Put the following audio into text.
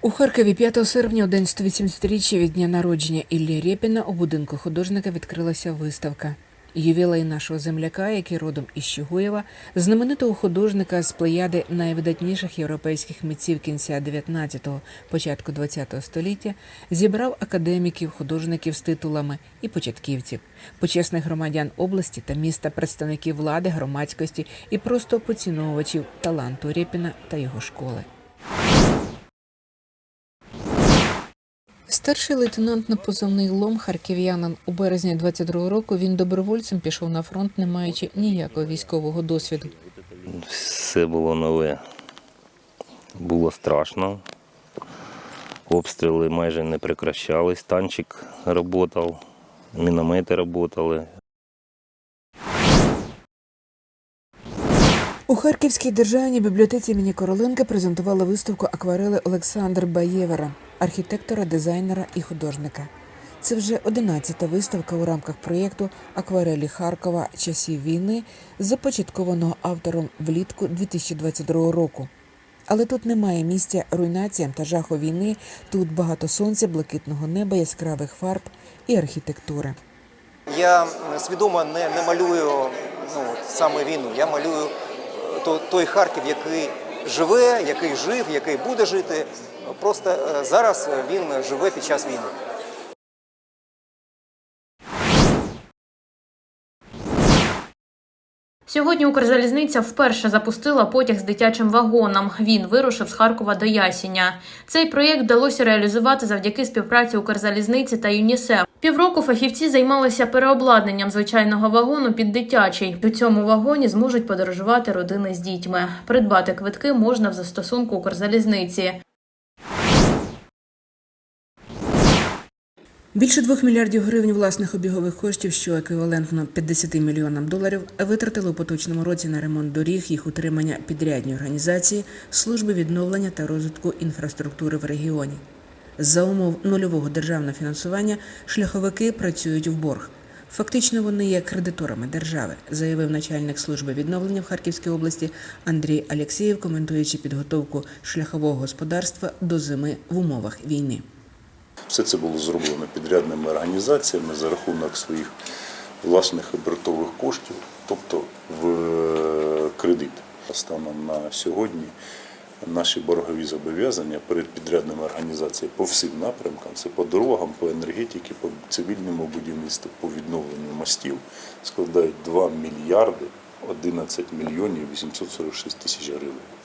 У Харкові 5 серпня, у день 180-річчя від дня народження Іллі Рєпіна, у будинку художника відкрилася виставка. Ювілей нашого земляка, який родом із Чугуєва, знаменитого художника з плеяди найвидатніших європейських митців кінця 19-го, початку 20-го століття, зібрав академіків, художників з титулами і початківців, почесних громадян області та міста, представників влади, громадськості і просто поціновувачів таланту Рєпіна та його школи. Старший лейтенант на позивний лом харків'янин у березні 22-го року він добровольцем пішов на фронт, не маючи ніякого військового досвіду. Все було нове. Було страшно. Обстріли майже не прекращались. Танчик працював, міномети працювали. У Харківській державній бібліотеці імені Короленка презентували виставку акварели Олександр Баєвера, архітектора, дизайнера і художника. Це вже 11-та виставка у рамках проєкту Акварелі Харкова часів війни, започаткованого автором влітку 2022 року. Але тут немає місця руйнаціям та жаху війни. Тут багато сонця, блакитного неба, яскравих фарб і архітектури. Я свідомо не, не малюю ну, саме війну. Я малюю е, то- той Харків, який живе, який жив, який буде жити. Просто е, зараз він живе під час війни. Сьогодні Укрзалізниця вперше запустила потяг з дитячим вагоном. Він вирушив з Харкова до Ясіня. Цей проєкт вдалося реалізувати завдяки співпраці Укрзалізниці та ЮНІСЕФ. Півроку фахівці займалися переобладнанням звичайного вагону під дитячий. У цьому вагоні зможуть подорожувати родини з дітьми. Придбати квитки можна в застосунку Укрзалізниці. Більше двох мільярдів гривень власних обігових коштів, що еквівалентно 50 мільйонам доларів, витратили у поточному році на ремонт доріг, їх утримання підрядні організації, служби відновлення та розвитку інфраструктури в регіоні. За умов нульового державного фінансування шляховики працюють в борг. Фактично вони є кредиторами держави, заявив начальник служби відновлення в Харківській області Андрій Алєксєєв, коментуючи підготовку шляхового господарства до зими в умовах війни. Все це було зроблено підрядними організаціями за рахунок своїх власних обертових коштів, тобто в е, кредит. Станом на сьогодні наші боргові зобов'язання перед підрядними організаціями по всім напрямкам це по дорогам, по енергетиці, по цивільному будівництву, по відновленню мостів складають 2 мільярди 11 мільйонів 846 тисяч гривень.